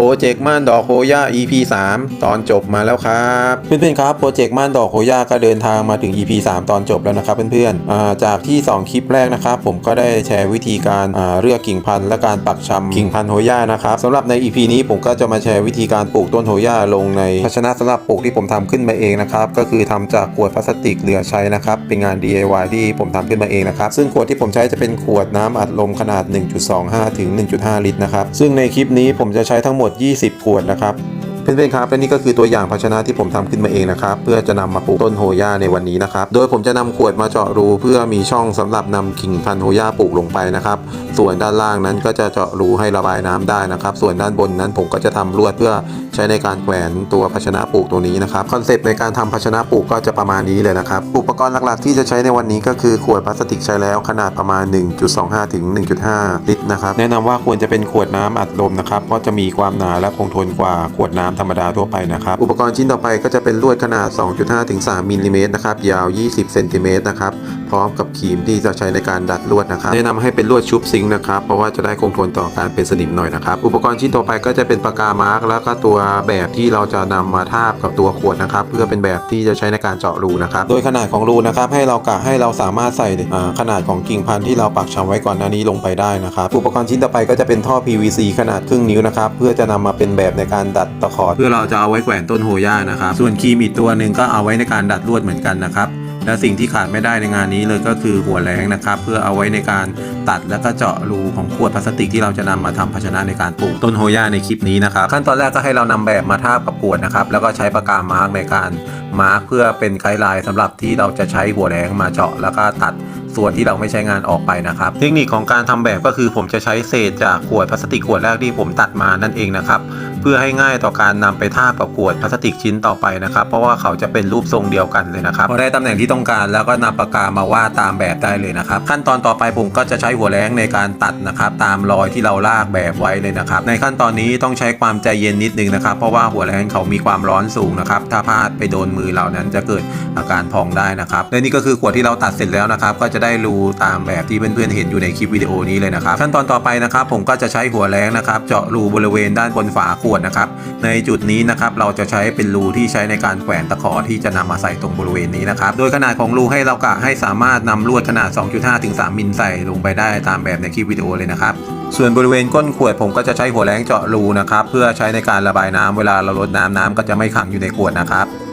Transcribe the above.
โปรเจกต์ม่านดอกโฮย่า EP 3 ตอนจบมาแล้วครับ เพื่อนๆครับโปรเจกต์ม่านดอกโฮย่าก็เดินทางมาถึง EP 3 ตอนจบแล้วนะครับเพื่อนๆอจากที่ 2 คลิปแรกนะครับ ผมก็ได้แชร์วิธีการเลือกกิ่งพันธุ์และการปักชำกิ่งพันธุ์โฮย่านะครับสำหรับใน EP นี้ผมก็จะมาแชร์วิธีการปลูกต้นโฮย่าลงในภาชนะสำหรับปลูกที่ผมทำขึ้นมาเองนะครับก็คือทำจากขวดพลาสติกเหลือใช้นะครับเป็นงาน DIY ที่ผมทำขึ้นมาเองนะครับซึ่งขวดที่ผมใช้จะเป็นขวดน้ำอัดลมขนาด 1.25 ถึง 1.5 ลิตรนะครับซึ่งในคลิปนี้ผมจะใช้ทั้งหมด20 ขวดนะครับ เพื่อนๆครับและนี่ก็คือตัวอย่างภาชนะที่ผมทำขึ้นมาเองนะครับเพื่อจะนำมาปลูกต้นโฮย่าในวันนี้นะครับโดยผมจะนำขวดมาเจาะรูเพื่อมีช่องสำหรับนำกิ่งพันธุ์โฮย่าปลูกลงไปนะครับส่วนด้านล่างนั้นก็จะเจาะรูให้ระบายน้ำได้นะครับ ส่วนด้านบนนั้นผมก็จะทำลวดเพื่อใช้ในการแขวนตัวภาชนะปลูกตัวนี้นะครับคอนเซปต์ในการทำภาชนะปลูกก็จะประมาณนี้เลยนะครับอุปกรณ์หลักๆ ที่จะใช้ในวันนี้ก็คือขวดพลาสติกใช้แล้วขนาดประมาณ 1.25 ถึง 1.5 ลิตรนะครับแนะนำว่าควรจะเป็นขวดน้ำอัดลมนะครับเพราะจะมีความหนาและคงทนกว่าขวดน้ำธรรมดาทั่วไปนะครับ อุปกรณ์ชิ้นต่อไปก็จะเป็นลวดขนาด 2.5ถึง3มิลลิเมตรนะครับ ยาว 20เซนติเมตรนะครับ พร้อมกับครีมที่จะใช้ในการดัดลวดนะครับ แนะนำให้เป็นลวดชุบซิงค์นะครับเพราะว่าจะได้คงทนต่อการเป็นสนิมหน่อยนะครับ อุปกรณ์ชิ้นต่อไปก็จะเป็นปากกามาร์กแล้วก็ตัวแบบที่เราจะนำมาทาบกับตัวขวดนะครับ เพื่อเป็นแบบที่จะใช้ในการเจาะรูนะครับ โดยขนาดของรูนะครับให้เรากะให้เราสามารถใส่อ่าขนาดของกิ่งพันธุ์ที่เราปักชำไว้ก่อนหน้านี้ลงไปได้นะครับ อุปกรณ์ชิ้นต่อไปก็จะเป็นท่อ PVC ขนาดครึ่งนิ้วนะครับเพื่อจะนำมาเป็นแบบในการดัดตะขอเพื่อเราจะเอาไว้แขวนต้นโฮย่านะครับส่วนครีมอีกตัวหนึ่งก็เอาไว้ในการดัดลวดเหมือนกันนะครับ และสิ่งที่ขาดไม่ได้ในงานนี้เลยก็คือหัวแรงนะครับ เพื่อเอาไว้ในการตัดแล้วก็เจาะรูของขวดพลาสติกที่เราจะนำมาทำภาชนะในการปลูกต้นโฮย่าในคลิปนี้นะครับขั้นตอนแรกก็ให้เรานำแบบมาทาบกับขวดนะครับแล้วก็ใช้ปากกามาร์กในการมาร์กเพื่อเป็นไกด์ไลน์สำหรับที่เราจะใช้หัวแรงมาเจาะแล้วก็ตัด ส่วนที่เราไม่ใช้งานออกไปนะครับ เทคนิคของการทำแบบก็คือผมจะใช้เศษจากขวดพลาสติกขวดแรกที่ผมตัดมานั่นเองนะครับ เพื่อให้ง่ายต่อการนำไปทาบกับขวดพลาสติกชิ้นต่อไปนะครับ เพราะว่าเขาจะเป็นรูปทรงเดียวกันเลยนะครับพอได้ตำแหน่งที่ต้องการแล้วก็นำปากกามาวาดตามแบบได้เลยนะครับ ขั้นตอนต่อไปผมก็จะใช้หัวแรงในการตัดนะครับ ตามรอยที่เราลากแบบไว้เลยนะครับ ในขั้นตอนนี้ต้องใช้ความใจเย็นนิดนึงนะครับ เพราะว่าหัวแรงเขามีความร้อนสูงนะครับ ถ้าพลาดไปโดนมือเรานั้นจะเกิดอาการพองได้นะครับและนี่ก็คือขวดที่เราตัดเสร็จแล้วนะครับก็จะได้รูตามแบบที่เพื่อนๆเห็นอยู่ในคลิปวิดีโอนี้เลยนะครับขั้นตอนต่อไปนะครับ ผมก็จะใช้หัวแรงนะครับ เจาะรูบริเวณด้านบนฝาขวดนะครับในจุดนี้นะครับเราจะใช้เป็นรูที่ใช้ในการแขวนตะขอที่จะนำมาใส่ตรงบริเวณนี้นะครับโดยขนาดของรูให้เรากะให้สามารถนำลวดขนาด 2.5 ถึง 3 มิลใส่ลงไปได้ตามแบบในคลิปวิดีโอเลยนะครับส่วนบริเวณก้นขวดผมก็จะใช้หัวแรงเจาะรูนะครับเพื่อใช้ในการระบายน้ำเวลาเราลดน้ำน้ำก็จะไม่ขังอยู่ในขวดนะครับ